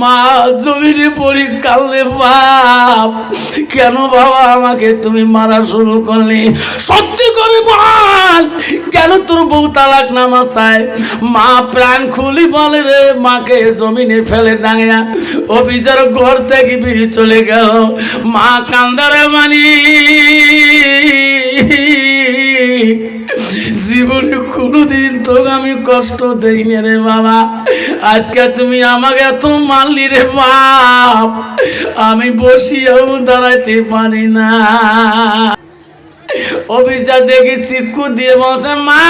মা জমিনে পড়ি কাললে বাপ। কেন বাবা আমাকে তুমি মারা শুরু করলে? সত্যি করে বল, কেন তোর বউ তালাক নামা চায়? মা প্রাণ খুলি বলে রে, মাকে জমিনে ফেলে ডাঙিয়া ও বিচার ঘর থেকে বেরিয়ে চলে গেল। মা কান্দারে মানি। জীবনে কোনোদিন তোকে আমি কষ্ট দেখিনি রে বাবা। আজকে তুমি আমাকে এত মারলি রে বাপ। আমি বসিয়েও দাঁড়াইতে পারি না। অভিশাপ দেখি চিক্কু দিয়ে বসে মা,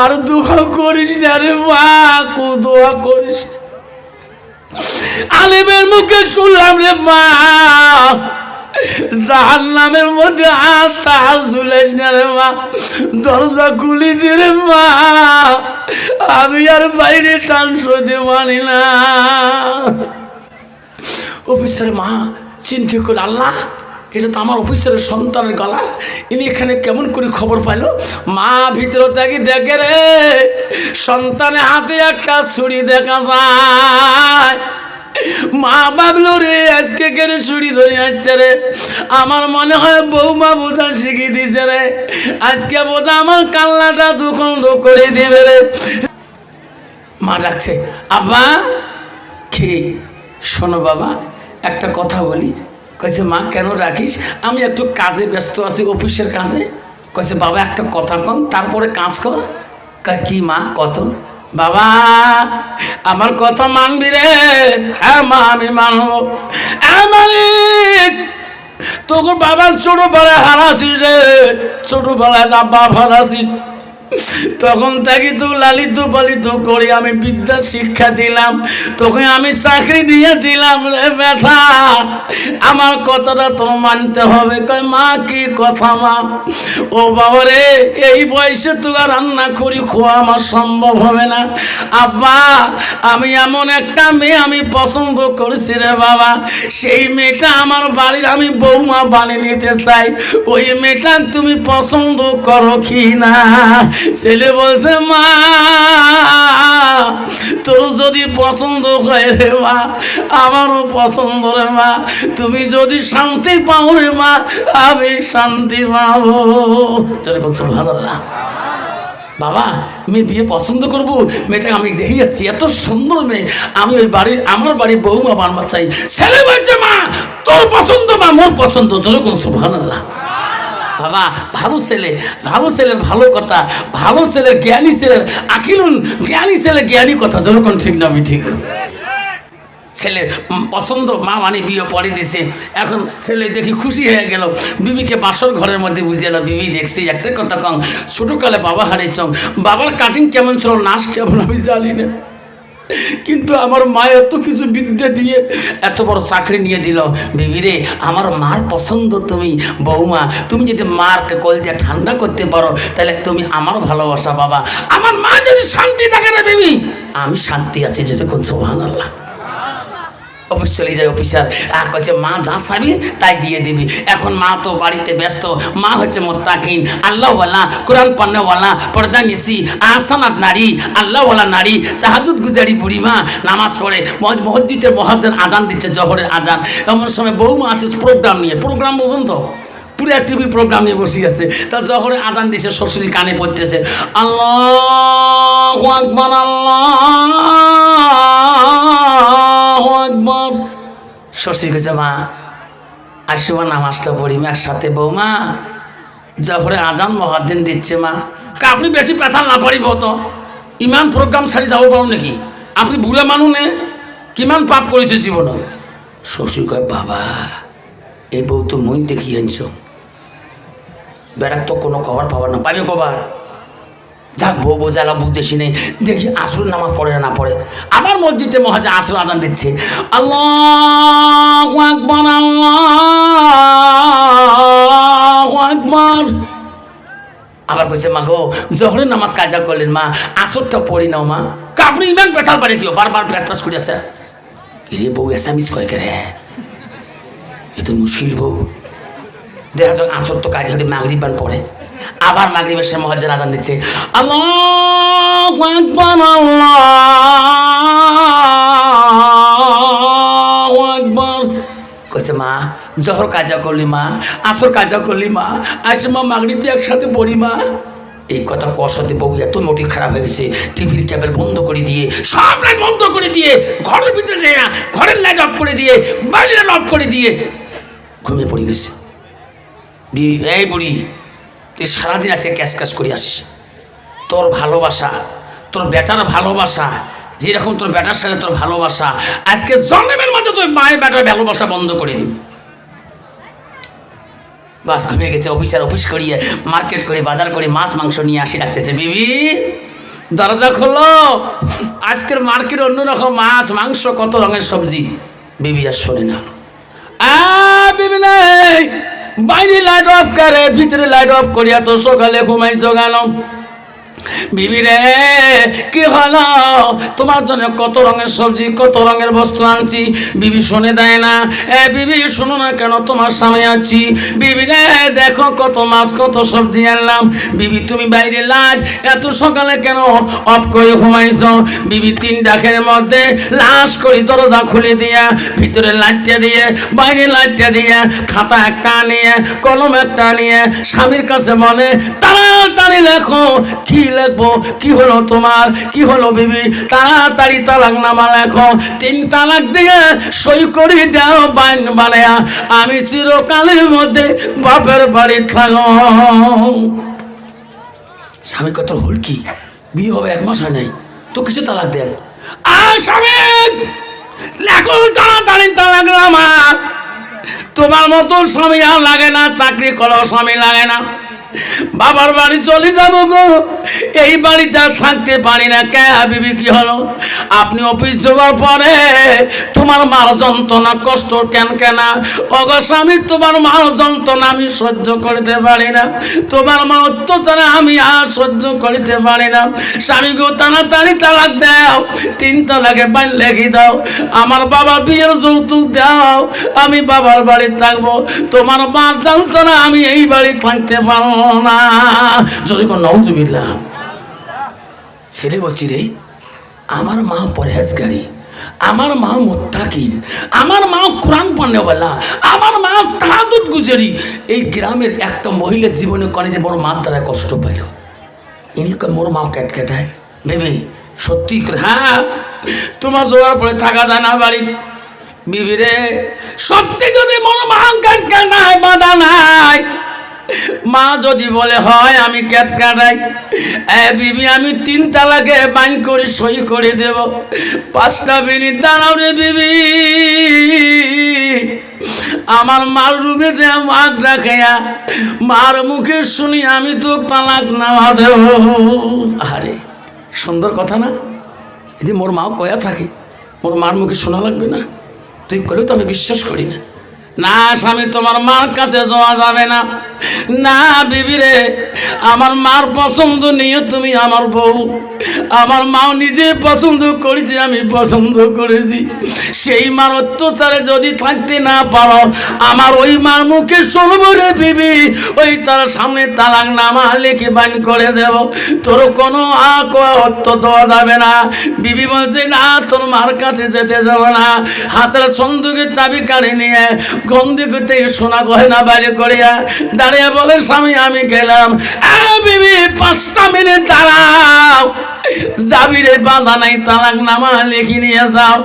আর দোয়া করিস না রে মা, কু দোয়া করিস। আলিমের মুখে শুনলাম রে মা জাহান নামের মধ্যে হাত তাহার না রে মা, দরজা খুলি রে মা, আমি আর বাইরে টান সইতে পারি না। অফিসের মা, চিন্তা করে আল্লাহ, এটা তো আমার অফিসের সন্তানের গলা, ইনি এখানে কেমন করে খবর পাইলো? মা ভিতরে থাকি দেখে রে, সন্তানের হাতে একটা ছুরি দেখা যায়। মা ভাবলো রে, আজকে কেড়ে ছুরি ধরে যাচ্ছে রে? আমার মনে হয় বৌমা বোঝা শিখিয়ে দিছে রে। আজকে বোঝা আমার কান্নাটা দুখণ্ড করে দেবে রে। মা ডাকছে, আব্বা, কি? শোনো বাবা, একটা কথা বলি। কয়েছে মা, কেন রাখিস আমি একটু কাজে ব্যস্ত আছি, অফিসের কাজে। কয়েছে বাবা, একটা কথা কম তারপরে কাজ কর। কি মা, কত? বাবা, আমার কথা মানবি রে? হ্যাঁ মা, আমি মানবো। হ্যাঁ মালিক। তোকে বাবার ছোটবেলায় হারাছিস রে। ছোটবেলায় বেলায় বাপ হারাছিস তখন তাকে তো লালিত পালিত করে আমি বিদ্যা শিক্ষা দিলাম। তোকে আমি চাকরি দিয়ে দিলাম, রে ব্যথা আমার কথাটা তো মানতে হবে। কয়, মা, কি কথা মা? ও বাবা রে, এই বয়সে তো আর রান্না করি খোয়া আমার সম্ভব হবে না। আব্বা, আমি এমন একটা মেয়ে আমি পছন্দ করেছি রে বাবা। সেই মেয়েটা আমার বাড়ির আমি বৌমা বানিয়ে নিতে চাই। ওই মেয়েটা তুমি পছন্দ করো কি না? ছেলে বলছে, মা, তোর যদি পছন্দ হয় রে মা, আমারও পছন্দ রে মা, তুমি যদি শান্তি পাও রে মা, আমি শান্তি পাবো। তোর বলছো ভালো না বাবা মেয়ে বিয়ে পছন্দ করব মেয়েটা আমি দেখে যাচ্ছি, এত সুন্দর মেয়ে। আমি ওই বাড়ির, আমার বাড়ির বৌমা বানবার চাই। ছেলে বলছে, মা, তোর পছন্দ মা মোর পছন্দ? যেরকম সুভান আল্লাহ বাবা, ভালো ছেলে, ভালো ছেলের ভালো কথা, ভালো ছেলের জ্ঞানী ছেলের আকিলুন জ্ঞানী ছেলে জ্ঞানী কথা, যেরকম ঠিক না ঠিক। ছেলে পছন্দ, মা মানে বিয়ে পরে দিছে। এখন ছেলে দেখি খুশি হয়ে গেল। বিবিকে বাসর ঘরের মধ্যে বুঝে এলো, বিবি, দেখছি, একটা কথা কম ছোটোকালে বাবা হারিয়েছ। বাবার কাটিং কেমন ছিল নাচ কেমন আমি জানি না। কিন্তু আমার মা এত কিছু বিদ্যা দিয়ে এত বড় চাকরি নিয়ে দিল। বিবিরে, আমার মার পছন্দ তুমি, বৌমা। তুমি যদি মার কলজা ঠান্ডা করতে পারো, তাহলে তুমি আমার ভালোবাসা বাবা আমার মা যদি শান্তি থাকে না, বেবি, আমি শান্তি আছি যেরকম সোহান আল্লাহ অফিস চলে যায় অফিসার। আর কয়েছে মা যা চাবি, তাই দিয়ে দিবি। এখন মা তো বাড়িতে ব্যস্ত। মা হচ্ছে মোত্তাকিন, আল্লাহওয়ালা, কোরআন পান্নাওয়ালা পর্দা নিসি আসানাত নারী, আল্লাহওয়ালা নারী তাহাদুদ গুজারি বুড়ি মা নামাজ পড়ে মসজিদের মহাদের আদান দিচ্ছে, জহরের আদান। এমন সময় বৌমা আছে প্রোগ্রাম নিয়ে। প্রোগ্রাম বুঝুন তো? পুরো টিভির প্রোগ্রাম নিয়ে বসে আছে। তা জহরে আদান দিছে শ্বশুরি কানে পড়তেছে। আল্লাহ আকবার, আল্লাহ শ্বশুর কেছে মা, আসিবা নামাজটা পড়ি একসাথে, বৌমা। জহরে আজান মহাদিন দিচ্ছে, মা। আপনি বেশি পেশাল না পারিব তো? ইমান প্রোগ্রাম সারি যাব পারো নাকি? আপনি বুড়া মানুষ নে, কিমান পাপ করেছে জীবনত? শ্বশুর কয়, বাবা, এই বউ তো মই দেখি আনছ। বেড়াক তো কোনো খবর পাবার না পাবে কবার? যাক বউ জ্বালা বুঝতেছি নেই দেখি আসর নামাজ পড়ে না পড়ে। আবার মসজিদে মহাজা আসর আদান দিচ্ছে। আল্লাহ আকবর আল্লাহ আকবর। আবার কইছে, মা গো, জহরের নামাজ কাজা করলেন, মা। আসরটা পড়ি নাও, মা। কা আপনি ইমান পেশাল পারে কেউ বারবার প্যাস প্যাস আছে রে বউ এসামিস কয় কে রে এ তো মুশকিল বউ। দেখা যাক আসর তো কাজ যদি মাগরিবান পড়ে। আবার মাগরিবের সে মহাজ্জান আদান দিচ্ছে। আল্লাহ আকবার, আল্লাহ মা, জহর কাজা করলি, মা, আসর কাজা করলি, মা আসে মা, মাগরিব একসাথে পড়ি, মা। এই কথা কষাতে বউ, এত মোটি খারাপ হয়ে গেছে, টিভির ক্যাবেল বন্ধ করে দিয়ে, সব লাইট বন্ধ করে দিয়ে, ঘরের ভিতরে যায় না, ঘরের লাইট অফ করে দিয়ে বাইরের লাইট অফ করে দিয়ে ঘুমিয়ে পড়ে গেছে। দি, এই বুড়ি তুই সারাদিন আজকে ক্যাশ ক্যাশ করে আসিস। তোর ভালোবাসা, তোর বেটার ভালোবাসা, যেরকম তোর বেটার সাথে তোর ভালোবাসা, আজকে জন্মের মধ্যে তোর মায়ের বেটার ভালোবাসা বন্ধ করে দিন বাস ঘুমিয়ে গেছে, অফিসার অফিস করিয়ে, মার্কেট করে, বাজার করে, মাছ, মাংস নিয়ে আসি, রাখতেছে। বিবি, দরজা খোলো। আজকের মার্কেট অন্যরকম, মাছ, মাংস, কত রঙের সবজি। বিবি আর শোনে না। আ, বিবি নেই। বাইরে লাইট অফ করে ভিতরে লাইট অফ করিয়া তো সকালে ঘুমাইছো কেন? বিবি রে, কি হলো? তোমার জন্য কত রঙের সবজি, কত রঙের বস্তু আনছি? বিবি শুনে দেয় না। এ বিবি, শোনো না কেন, তোমার সামনে আছি। বিবি রে, দেখো কত মাছ, কত সবজি আনলাম। বিবি, তুমি বাইরে লাজ, এত সকালে কেন অফ করে ঘুমাইছো? বিবি, তিন ডাকের মধ্যে লাশ করে দরজা খুলে দিয়া, ভিতরে লাইটটা দিয়ে, বাইরে লাইটটা দিয়ে, খাতা একটা নিয়ে কলম একটা নিয়ে স্বামীর কাছে বলে, তাড়াতাড়ি লেখো, কি লেখবো? কি হলো তোমার? কি হলো বিবি? তাড়াতাড়ি তালাক নামা লেখো। তিন তালাক দিয়ে সই করে দাও বাইন বানায়া। আমি চিরকালের মধ্যে বাপের বাড়ি থাকো স্বামী কত হল কি? বিয়ে হবে এক মাস হয় নাই। তো কিছু তালাক দেন? তোমার মতো স্বামী আর লাগে না, চাকরি করো, স্বামী লাগে না। বাবার বাড়ি চলে যাব গো। এই বাড়িতে আর থাকতে পারি না। কে বিবি কি হলো? আপনি অফিস যাওয়ার পরে তোমার মার যন্ত্রণা, কষ্ট কেন কেন? অগো স্বামী, তোমার মার যন্ত্রণা আমি সহ্য করতে পারি না। তোমার মা অত্যাচার আমি আর সহ্য করতে পারি না। স্বামী গো, তাড়াতাড়ি তালাক দাও। তিন তালাকে বান লেগে দাও। আমার বাবার বিয়ের যৌতুক দাও। আমি বাবার বাড়ি থাকব। তোমার মার যন্ত্রণা আমি এই বাড়ি থাকতে পারব না যদি কোন নজুবিল্লা ছেলে বলছি রে, আমার মা পরহেজগারি, আমার মা মোত্তাকিন আমার মা কোরআন পান্নেওয়ালা আমার মা তাহাদুত গুজারি। এই গ্রামের একটা মহিলার জীবনে করে যে মোর মার দ্বারা কষ্ট পেল ইনি মোর মা ক্যাট ক্যাটায়। ভেবে সত্যি হ্যাঁ তোমার জোয়ার পরে থাকা যায় না বাড়ি। বিবি রে, সত্যি যদি মোর মা ক্যাট ক্যাটায়, বাধা নাই। মা যদি বলে, হয়, আমি ক্যাট কাটাই। বিবি, আমি তিন তালাকে বাইন করে সই করে দেব। পাঁচটা মিনিট দাঁড়াও রে বিবি। আমার মার রুমে যে মাক রাখাইয়া মার মুখে শুনি আমি তো তালাক নামা দেব। আরে, সুন্দর কথা না? যদি মোর মাও কয়া থাকে, মোর মার মুখে শোনা লাগবে না। তুই করেও তো আমি বিশ্বাস করি না। না স্বামী, তোমার মার কাছে যাওয়া যাবে না। না বিবি রে আমার মার পছন্দ নিয়ে তুমি আমার বউ। আমার মাও নিজে পছন্দ করেছে, আমি পছন্দ করেছি। সেই মার অত্যাচারে যদি থাকতে না পারো, আমার ওই মার মুখে শুনব রে বিবি। ওই তার সামনে তালাক নামা লিখে বান করে দেব। তোর কোনো অত্য দেওয়া যাবে না। বিবি বলছে, না, তোর মার কাছে যেতে যাবে না। হাতের সন্দুকের চাবি কাড়ে নিয়ে গন্ধি করতে সোনা গয়না বাইরে করিয়া দাঁড়িয়ে বলে স্বামী, আমি গেলাম। পাঁচটা মিনিট দাঁড়াও। যাবি রে বাঁধা নাই, তালাক নামা লেখি নিয়ে যাও।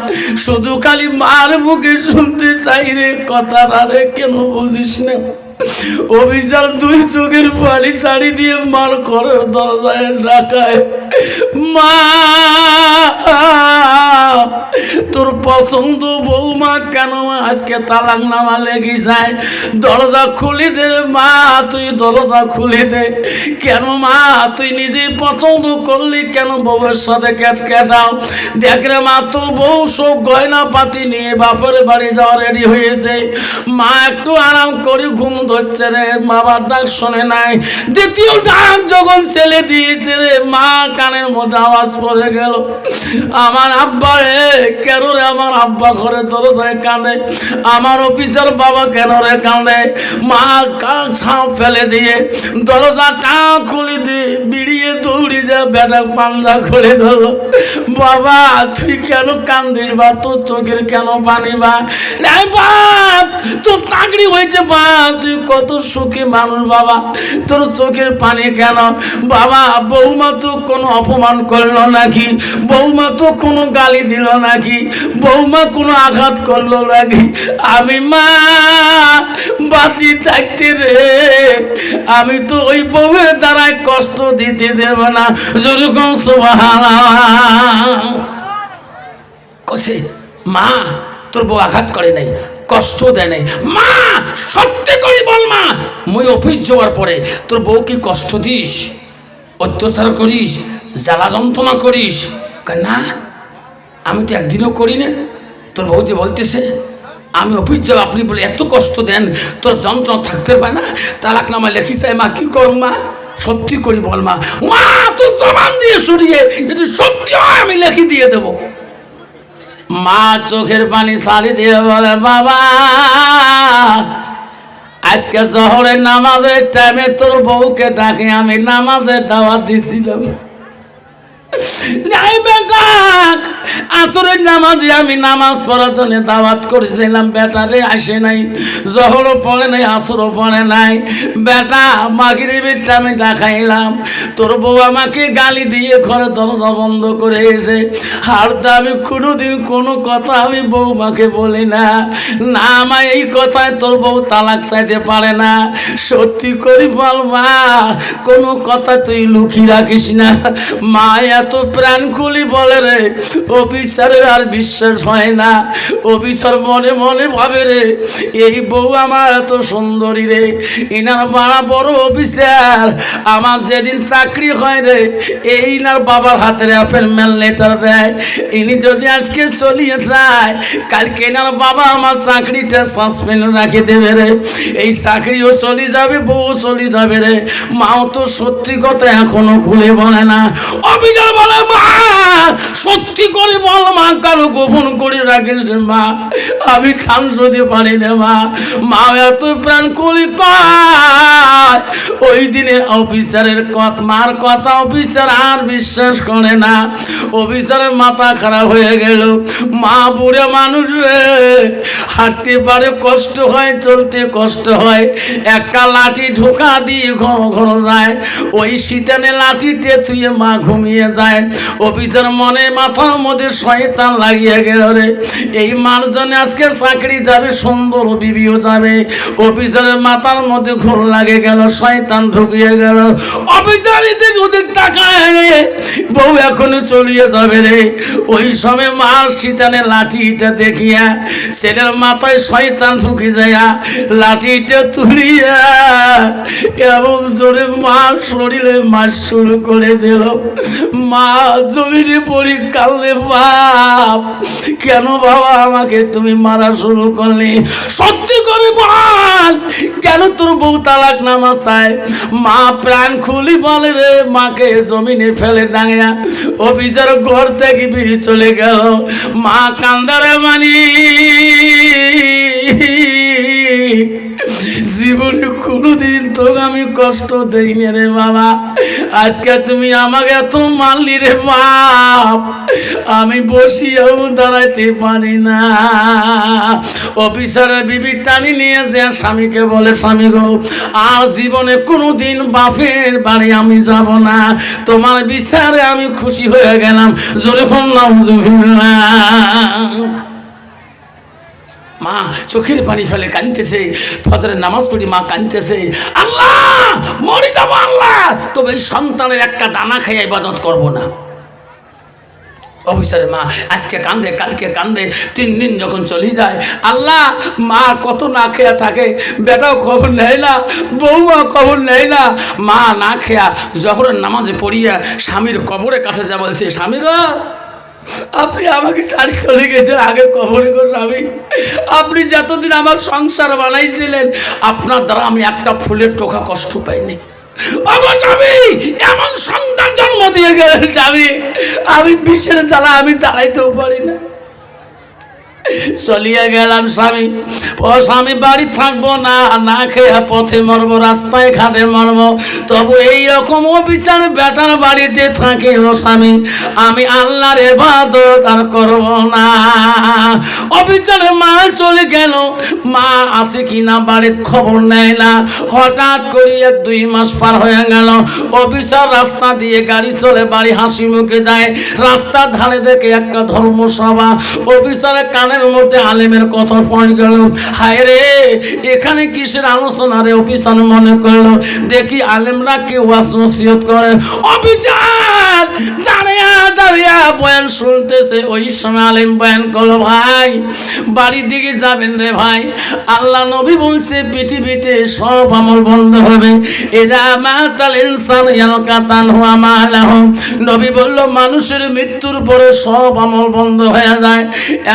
শুধু খালি মার বুকে শুনতে চাই রে, কথাটা রে, কেন বুঝিস না? অভিযান দুই চোখের পানি শাড়ি দিয়ে মার ঘরের দরজায় ডাকায়। মা, তোর পছন্দ বৌমা কেন আজকে তালাক নামা লেগে যায়। দরজা খুলে দে মা, তুই দরজা খুলে দে। কেন মা, তুই নিজে পছন্দ করলি কেন বউয়ের সাথে ক্যাট ক্যাটাও দেখ রে মা, তোর বউ সব গয়না পাতি নিয়ে বাপের বাড়ি যাওয়া রেডি হয়েছে। মা, একটু আরাম করে, ঘুম ডাক যখন আওয়াজ পড়ে আমার আব্বা রে, কেন রে আমার আব্বা ঘরে দরজায় কাঁদে আমার অফিসার বাবা কেন রে কাঁদে মা কাক ছাঁ ফেলে দিয়ে দরজা টা খুলে দিয়ে বিড়িয়ে দৌড়ি যা বেটা পাঞ্জা খুলে ধরো বাবা, তুই কেন কান্দিস বা? তোর চোখের কেন পানি বা? নাই বাপ, তোর চাকরি হয়েছে বা তুই কত সুখী মানুষ বাবা। তোর চোখের পানি কেন? বাবা, বৌমা তো কোনো অপমান করল নাকি? বৌমা তো কোনো গালি দিল নাকি? বৌমা কোনো আঘাত করল নাকি? আমি মা, বাঁচি থাকতে রে। আমি তো ওই বউয়ের দ্বারাই কষ্ট দিতে দেব না। যেরকম কসে, মা, তোর বউ আঘাত করে নাই, কষ্ট দেয় নাই। মা সত্যি করি বল মা? মুই অফিস যাওয়ার পরে তোর বউ কি কষ্ট দিস? অত্যাচার করিস জ্বালা যন্ত্রণা করিস না, আমি তো একদিনও করি না? তোর বউ যে বলতেছে, আমি অফিস যাব আপনি বলে এত কষ্ট দেন তোর যন্ত্রণা থাকতে পারে না? তালাক নামা লেখি চাই মা, কি করব মা? সত্যি করি বল মা। মা তোর জবান দিয়ে সরিয়ে যদি সত্যি হয়, আমি লেখি দিয়ে দেবো। মা, চোখের পানি সারি দিয়ে বলে, বাবা আজকে জহরের নামাজের টাইমে তোর বউকে ডাকে আমি নামাজের দাওয়াত দিছিলাম। আসরের নামাজে আমি নামাজ পড়ার জন্য দাওয়াত করেছিলাম। বেটারে আসে নাই, জহরও পড়ে নাই, আসরও পড়ে নাই। বেটা, মাগরিবের আমি দেখাইলাম, তোর বউ আমাকে গালি দিয়ে ঘরে দরজা বন্ধ করে এসে আর তা আমি কোনোদিন কোনো কথা আমি বৌমাকে বলি না। না আমার এই কথায় তোর বউ তালাক চাইতে পারে না। সত্যি করি বল মা, কোনো কথা তুই লুকিয়ে রাখিস না। মা এত প্রাণ খুলি বলে রে, অফিসারের আর বিশ্বাস হয় না। অফিসার মনে মনে ভাবে রে, এই বউ আমার এত সুন্দরী রে। ইনার বাড়া বড় অফিসার, আমার যেদিন চাকরি হয় রে, এই নার বাবার হাতের অ্যাপয়েন্টমেন্ট লেটার দেয়। ইনি যদি আজকে চলিয়ে যায়, কালকে এনার বাবা আমার চাকরিটা সাসপেন্ড রাখে দেবে রে। এই চাকরিও চলে যাবে বউ চলে যাবে রে। মাও তো সত্যি কথা এখনও খুলে বলে না। অভিযোগ বলে মা। সত্যি করে বল, মা, কারও গোপন করে রাখিস রে, মা। আমি ঠান সতে পারি না, মা। মা, এত প্রাণ কয়? ওই দিনে অফিসারের কথা মার কথা অফিসার আর বিশ্বাস করে না। অফিসারের মাথা খারাপ হয়ে গেল। মা, বুড়ে মানুষ রে। হাঁটতে পারে কষ্ট হয়, চলতে কষ্ট হয়। একটা লাঠি ঢোকা দিয়ে ঘন ঘন যায়। ওই শীতানে লাঠিতে থুয়ে মা ঘুমিয়ে যায়। অফিসার মনে মাথার মধ্যে শয়তান লাগিয়ে গেল রে। এই মানুষজনে আজকে চাকরি যাবে, সুন্দর বিবিও যাবে। অফিসের মাথার মধ্যে ঘোর লাগে গেল, শয়তান ঢুকিয়ে গেল। অফিসার এদিক তাকায় রে, বউ এখনও চলিয়ে যাবে রে। ওই সময় মা শীতানে লাঠিটা দেখিয়া ছেলের মাথায় শয়তান ঢুকে যায় লাঠিটা তুলিয়া এমন জোরে মা শরীরে মাস শুরু করে দিল। মা, জমিনে পড়ি কাঁদলে বাপ। কেন বাবা আমাকে তুমি মারা শুরু করলে? সত্যি করে বল, কেন তোর বউ তালাক নামা চায়? মা প্রাণ খুলি বলে রে, মাকে জমিনে ফেলে ডাঙিয়া। অফিসার ঘর থেকে বেরিয়ে চলে গেল। মা কান্দারে মানি। জীবনে কোনোদিন তো আমি কষ্ট দেইনি রে বাবা। আজকে তুমি আমাকে এত মারলি রে বাপ। আমি বসি বসিয়াও দাঁড়াইতে পারি না। অফিসারের বিবি টানি নিয়ে যে স্বামীকে বলে, স্বামী গো, আর জীবনে কোনোদিন বাপের বাড়ি আমি যাব না। তোমার বিচারে আমি খুশি হয়ে গেলাম। জোরে ফোন মা চোখের পানি ফেলে কাঁদতেছে, ফজরের নামাজ পড়ি মা কাঁদতেছে। আল্লাহ, মরে যাব আল্লাহ। তবে এই সন্তানের একটা দানা খেয়ে ইবাদত করব না। অফিসারের মা, আজকে কান্দে, কালকে কান্দে, তিন দিন যখন চলে যায়, আল্লাহ, মা কত না খেয়া থাকে, বেটাও খবর নেয় না বউমা খবর নেয় না। মা না খেয়া জহরের নামাজে পড়িয়া স্বামীর কবরের কাছে যা বলছে, স্বামী গো আপনি আমাকে শাড়ি চলে গেছেন, আগে কবরে গো স্বামী। আপনি যতদিন আমার সংসার বানাইছিলেন, আপনার দ্বারা আমি একটা ফুলের টোকা কষ্ট পাইনি। এমন সন্তান জন্ম দিয়ে গেলেন আমি বিশ্বের জ্বালা আমি দাঁড়াইতেও পারি না। চলিয়ে গেলাম স্বামী। ও স্বামী বাড়ি থাকব না না খেয়ে পথে মরবো, রাস্তায় ঘাটে মরবো। তবু এই রকম অবিচার বেটার বাড়িতে থাকে ও স্বামী। আমি আল্লাহর এবাদত আর করব না। অবিচারে মা চলে গেল। মা আছে কিনা বাড়ির খবর নেয় না। হঠাৎ করে এক দুই মাস পার হয়ে গেল। অফিসার রাস্তা দিয়ে গাড়ি চলে বাড়ি হাসি মুখে যায়। রাস্তার ধারে দেখে একটা ধর্মসভা। অফিসারের কানের মধ্যে আলেমের কথা পড়ে গেল। হায় রে, এখানে কিসের আলোচনা রে? অফিসার মনে করল, দেখি আলেমরা কেউ আসিয়ত করে? অফিসার! দাঁড়িয়া দাঁড়িয়া বয়ান শুনতেছে। ওই সময় আলেম বয়ান করল, ভাই, বাড়ির দিকে যাবেন রে ভাই। আল্লাহ নবী বলছে, পৃথিবীতে সব আমল বন্ধ হবে। এরা মাতাল ইনসান ইয়ালকাতান হুয়া মালাহ নবী বলল, মানুষের মৃত্যুর পরে সব আমল বন্ধ হয়ে যায়।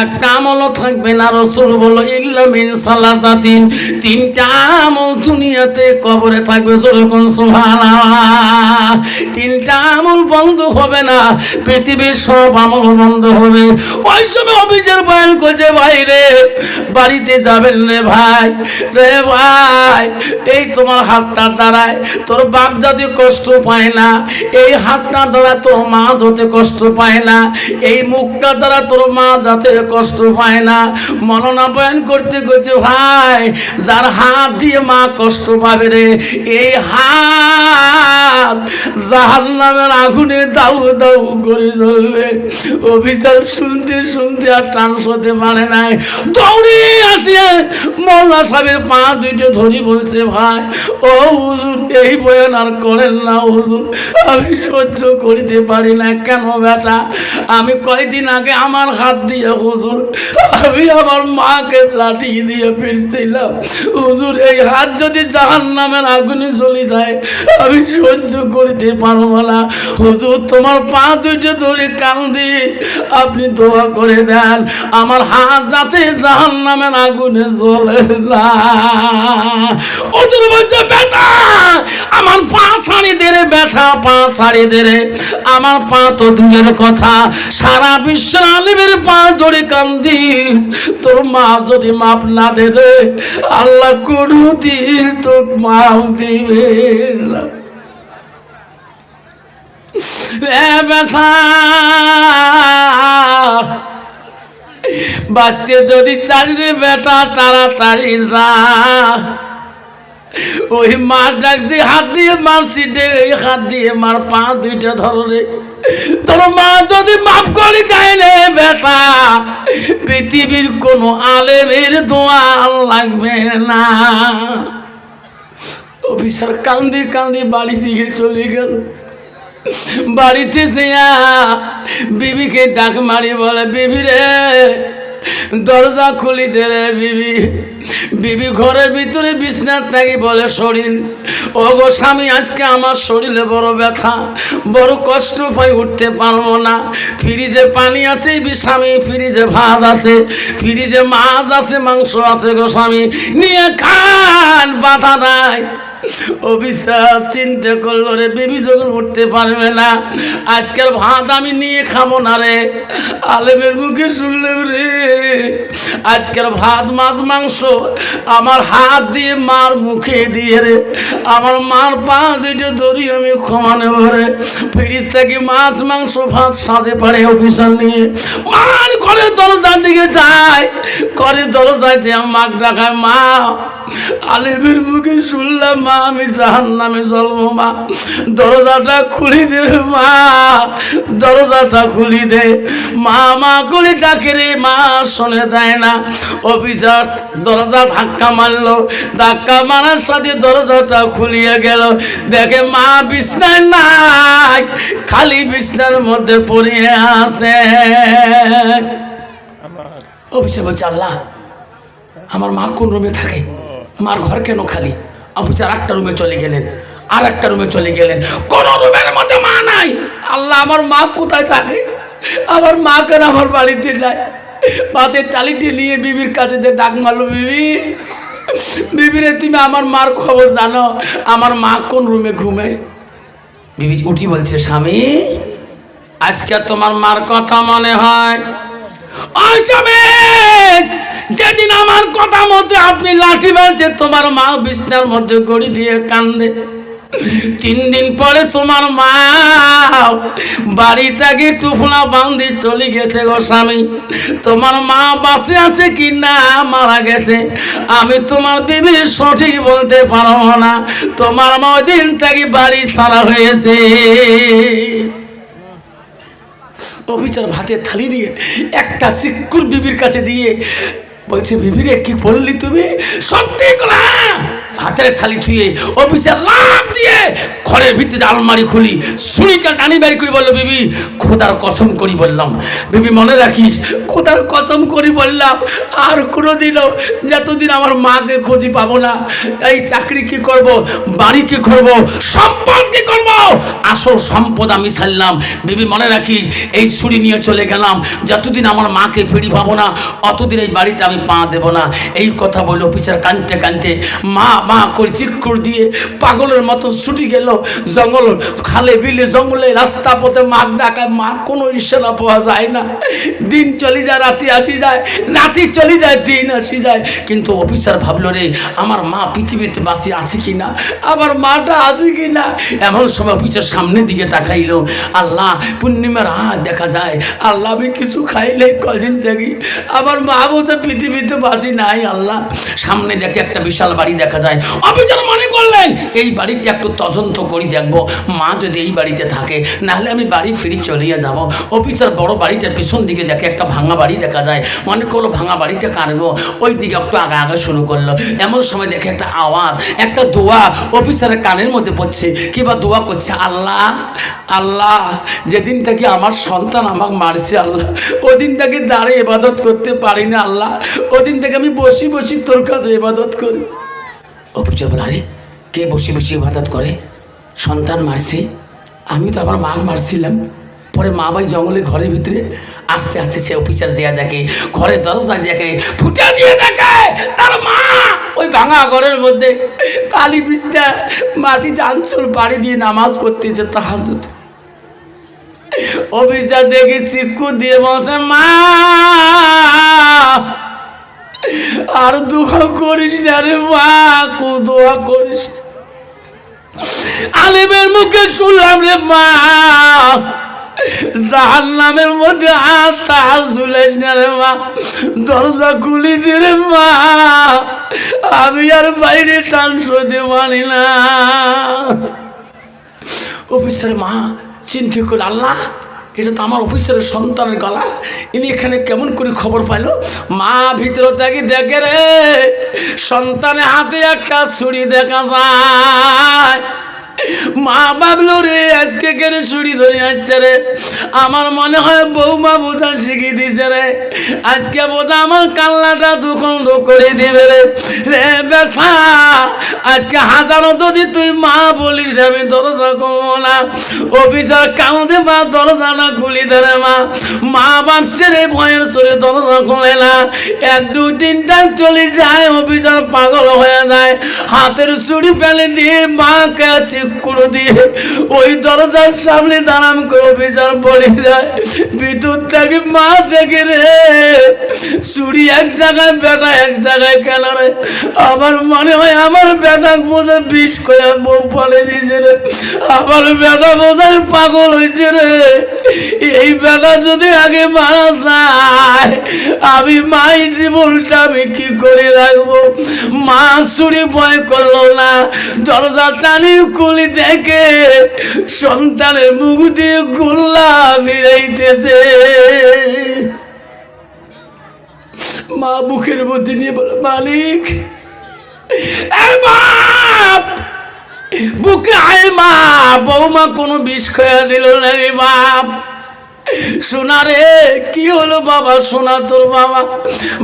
একটা আমলও থাকবে না। রসুল বলল, ইল্লা মিন সালাসাতিন। তিনটা আমল দুনিয়াতে কবরে থাকবে যেরকম সুবহানাল্লাহ। তিনটা আমল বন্ধ হবে না, পৃথিবীর সব আমল বন্ধ হবে। ওই সময় অভিযোগ বয়ান করছে, ভাই রে, বাড়িতে যাবেন রে ভাই রে ভাই, এই তোমার হাতটা দ্বারায় তোর বাপ যাতে কষ্ট পায় না, এই হাতটা দ্বারা তোর মা যাতে কষ্ট পায় না, এই মুখটা দ্বারা তোর মা যাতে কষ্ট পায় না। মননা বয়ান করতে করতে, ভাই, যার হাত দিয়ে মা কষ্ট পাবে রে, এই হাত জাহান নামের আগুনে দাউ দাউ করে চলবে। অভিযান শুনতে শুনতে আর টান সতে পারে নাই। দৌড়ে আসে মোল্লা সাহেবের পা দুইটা ধরি বলছে, ভাই, ও হুজুর, এই বয়ান আর করেন না হুজুর। আমি সহ্য করিতে পারি না। কেন বেটা? আমি কয়দিন আগে আমার হাত দিয়ে, হুজুর, আমি আমার মাকে লাঠি দিয়ে ফিরছিলাম। হুজুর, এই হাত যদি জাহান নামের আগুনে জ্বলি যায়, আমি সহ্য করিতে পারব না। হুজুর তোমার পা দুইটা ধরে কান্দি আপনি দোয়া করে দেন, আমার হাত যাতে জাহান নামের আগুনে জ্বলে বলছে, বেটা, আমার পা ছাড়ি দে রে বেটা, পা ছাড়ি দে রে। আমার পা তো দূরের কথা, সারা বিশ্বের আলিমের পা ধরে কান্দি তোর মা যদি মাপ না দে রে আল্লাহ কোনদিন তো মাপ দিবে। না ব্যথা বাঁচতে যদি রে বেটা তাড়াতাড়ি যা। ওই মার ডাক দিয়ে হাত দিয়ে ডে এই হাত দিয়ে মার, পা দুইটা ধরে তোর মা যদি মাফ করে দেয় বেটা, পৃথিবীর কোনো আলেমের দোয়া লাগবে না। অফিসার কান্দি কান্দি বাড়ি দিকে চলে গেল। বাড়িতে যেয়া বিবিকে ডাক মারি বলে, বিবি রে, দরজা খুলি দে রে বিবি। বিবি ঘরের ভিতরে বিছনার থাকি বলে, শরীর ও গো স্বামী, আজকে আমার শরীরে বড় ব্যথা। বড় কষ্ট পাই উঠতে পারব না। ফ্রিজে পানি আছে স্বামী, ফ্রিজে ভাত আছে, ফ্রিজে মাছ আছে, মাংস আছে গো স্বামী। নিয়ে খান বাধা নাই। অভিশাপ চিন্তা করল রে, বেবি যখন উঠতে পারবে না আজকাল ভাত আমি নিয়ে খাব না রে। আলেমের মুখে শুনলাম রে, আজকের ভাত, মাছ, মাংস আমার হাত দিয়ে, মার মুখে দিয়ে রে। আমার মার পা দুটো ধরি আমি ক্ষমা নেব রে। ফিরিজ থেকে মাছ, মাংস, ভাত সাজে পারে অফিসার নিয়ে। মার ঘরে দরজার দিকে যায়, ঘরে দরজায় যে মাক ডাকায়, মা আলেমের মুখে শুনলাম মা আমি জাহান নামে জন্ম মা। দরজাটা খুলি দে মা। দরজাটা খুলি দে। মা মা করে ডাকে রে মা শোনে দেয় না। অফিসার দরজা ধাক্কা মারলো। ধাক্কা মারার সাথে দরজাটা খুলিয়ে গেল। দেখে মা বিছনায় নাই খালি বিছনার মধ্যে পড়িয়ে আছে। অফিসার বলছে আল্লাহ আমার মা কোন রুমে থাকে? মার ঘর কেন খালি? অফিসার একটা রুমে চলে গেলেন, আর একটা রুমে চলে গেলেন। কোন রুমের মধ্যে মা নাই। আল্লাহ আমার মা কোথায় থাকে? আমার মা কেন আমার বাড়িতে যায় পাতের টালিটি নিয়ে বিবির কাছে যে ডাক মারলো, বিবি বিবিরে তুমি আমার মার খবর জানো, আমার মা কোন রুমে ঘুমে? বিবি উঠি বলছে, স্বামী, আজকে তোমার মার কথা মনে হয়? যেদিন আমার কথা মতে আপনি লাঠি মারছে তোমার মা বিছনার মধ্যে গড়ি দিয়ে কান্দে। তিন দিন পরে তোমার মা বাড়ি থেকে টুফলা বান্ধি চলে গেছে গো স্বামী। তোমার মা বাঁচে আছে কি না মারা গেছে। আমি তোমার বিবি সঠিক বলতে পারব না। তোমার মা ওই দিন থেকে বাড়ি সারা হয়েছে। অফিসার ভাতের থালি নিয়ে একটা চিকুর বিবির কাছে দিয়ে বলছে বিবিরে কি বললি তুমি? সত্যি কলা হাতের থালি ছুঁয়ে অফিসের লাভ দিয়ে ঘরের ভিত্তিতে আলমারি খুলি, সুনিটা টানি বাড়ি করে বলল, বিবি, খোদার কসম করি বললাম। বিবি, মনে রাখিস, খোদার কসম করি বললাম, আর কোনোদিনও যতদিন আমার মাকে খুঁজি পাবো না, এই চাকরি কি করব, বাড়ি কি করব, সম্পদ কি করব, আসল সম্পদ আমি ছাড়লাম। বিবি, মনে রাখিস, এই ছুরি নিয়ে চলে গেলাম, যতদিন আমার মাকে ফিরি পাবো না, অতদিন এই বাড়িতে আমি পা দেবো না। এই কথা বলে অফিসার কানতে কানতে মা মা করে চিক্কর দিয়ে পাগলের মতো ছুটি গেল জঙ্গল, খালে বিলে জঙ্গলে রাস্তা পথে মাঘ ডাকায় মা কোনো ইশারা পাওয়া যায় না। দিন চলে যায়, রাতি আসি যায়, রাতি চলে যায়, দিন আসি যায়। কিন্তু অফিসার ভাবলো রে, আমার মা পৃথিবীতে বাঁচি আছে কি না আমার মাটা আছে কি না এমন সময় অফিসার সামনের দিকে তাকাইলো। আল্লাহ, পূর্ণিমার হাত দেখা যায়। আল্লাহ, আমি কিছু খাইলে কদিন দেখি। আমার মা বোধহয় পৃথিবীতে বাঁচি নাই, আল্লাহ। সামনে দেখে একটা বিশাল বাড়ি দেখা যায়। অফিসার মনে করলেন, এই বাড়িতে একটু তদন্ত করি দেখব। মা যদি এই বাড়িতে থাকে, নাহলে আমি বাড়ি ফিরে চলিয়ে যাব। অফিসার বড় বাড়িটার পিছন দিকে দেখে একটা ভাঙা বাড়ি দেখা যায়। মনে করল ভাঙা বাড়িটা কারগো ওই দিকে একটু আগে আগে শুরু করল। এমন সময় দেখে একটা আওয়াজ, একটা দোয়া অফিসারের কানের মধ্যে পড়ছে। কিবা দোয়া করছে? আল্লাহ আল্লাহ, যেদিন থেকে আমার সন্তান আমাকে মারছে আল্লাহ, ওদিন থেকে দাঁড়িয়ে ইবাদত করতে পারি না আল্লাহ, ওদিন থেকে আমি বসি বসি তোর কাছে ইবাদত করি। অফিসার বলে, আরে, কে বসে বসে ইবাদত করে? সন্তান মারছে, আমি তো আমার মা মারছিলাম পরে মা ভাই জঙ্গলের ঘরের ভিতরে আস্তে আস্তে সে অফিসার দেয়া দেখে ঘরে দরজা দেখে, ফুটা দিয়ে দেখে, তার মা ওই ভাঙা ঘরের মধ্যে কালি বিছটা মাটিতে আনসুর বাড়ি দিয়ে নামাজ পড়তেছে তাহাজুতে অফিসার দেখে চিক্কু দিয়ে বসে মা, আর দোয়া করিস না রে মা, কু দোয়া করিস না। আলিমের মুখে শুনলাম রে মা জাহান নামের মধ্যে আর ঝুলেস না রে মা, দরজা খুলি দিলে মা, আমি আর বাইরে টান সইতে পারি না। অফিসের মা, চিন্তা করে আল্লাহ এটা তো আমার অফিসারের সন্তানের গলা। ইনি এখানে কেমন করে খবর পাইল? মা ভিতর থেকে দেখে রে, সন্তানের হাতে একটা ছুরি দেখা যায়। মা ভাবলো রে, আজকে কেড়ে ছুরি ধরে যাচ্ছে রে? আমার মনে হয় বৌমা বোধা শিখিয়ে দিছে রে। আজকে বোধা আমার কাল্লাটা দুখণ্ড করে দিবে রে। রে ব্যথা আজকে হাজারো যদি তুই মা বলিস আমি দরজা করব না। অফিসার কামদে মা, দরজাটা খুলি ধরে মা। মা ভাবছে রে, ভয়ের চলে দরজা খুলে না। এক, দু তিনটা চলে যায়, অফিসার পাগল হয়ে যায়। হাতের চুড়ি ফেলে দিয়ে মাকে চিকুড়ো দিয়ে ওই দরজার সামনে দাঁড়াম করে অফিসার পড়ে যায় ভিতর থেকে মা থেকে রে। চুড়ি এক জায়গায়, বেটা এক জায়গায় কেন রে। আমার মনে হয় আমার বেটা বোধ বিষ করে বউ পড়ে দিয়েছে রে। আমার বেটা বোধ পাগল হয়েছে রে। এই বেটা যদি আগে মারা যায়, আমি মাই জীবনটা আমি কি করে রাখব? মা চুরি ভয় করল না। দরজা টানি খুলি দেখে সন্তানের মুখ দিয়ে গোল্লা ফিরাইতেছে। মা বুকের মধ্যে নিয়ে বলে, মালিক বুকে আয় মা বৌমা কোনো বিষ খয়া দিল না বাপ। শোনা রে, কি হলো বাবা? শোনা তোর বাবা।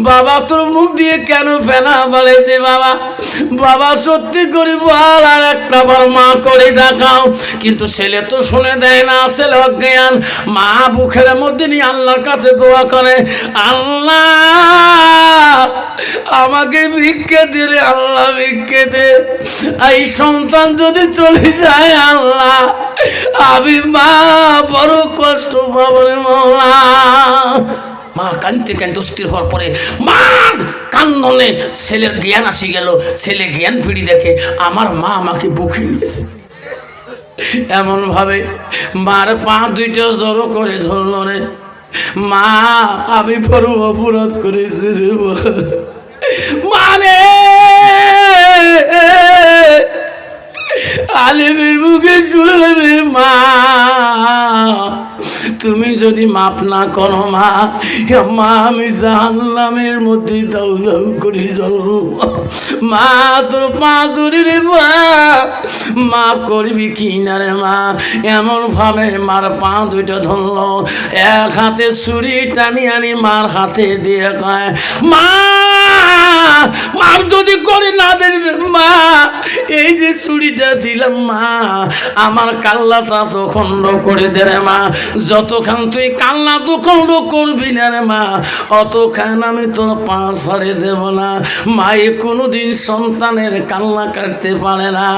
বাবা তোর মুখ দিয়ে কেন ফেনা বাড়াইতে বাবা? বাবা সত্যি করি বল আর একটা বার মা করে দেখাও। কিন্তু ছেলে তো শুনে দেয় না, ছেলে অজ্ঞান। মা বুকের মধ্যে নিয়ে আল্লাহর কাছে দোয়া করে, আল্লাহ, আমাকে ভিক্ষে দে রে, আল্লাহ ভিক্ষে দে। এই সন্তান যদি চলে যায়, আল্লাহ, আমি মা, বড় কষ্ট পাবো মা কানতে কানতে অস্থির হওয়ার পরে মার কান্দনে ছেলের জ্ঞান আসি গেল, ছেলে জ্ঞান ফিরি দেখে আমার মা আমাকে বুকে নিয়েছে। এমন ভাবে মার পা দুইটা জড়ো করে ধরল রে। মা, আমি বড় অপরাধ করেছি রে মা। তুমি যদি মাপ না করো মা মা আমি জাহান্নামের মধ্যে দাউ দাউ করে জ্বলব। মা, তোর পা ধরে রে মা, মাপ করবি কি না রে মা? এমন ভাবে মার পা দুইটা ধরলো। এক হাতে ছুরি টানি আনি, মার হাতে দিয়ে কয়, মা মাপ যদি করে না দেন, মা, এই যে ছুরিটা দিলাম, মা, আমার কাল্লাটা তো খণ্ড করে দে রে মা যতক্ষণ তুই কান্না তো খণ্ড করবি না রে মা অতক্ষণ আমি তোর পা ছাড়ে দেব না। মায়ে কোনোদিন সন্তানের কান্না কাটতে পারে না।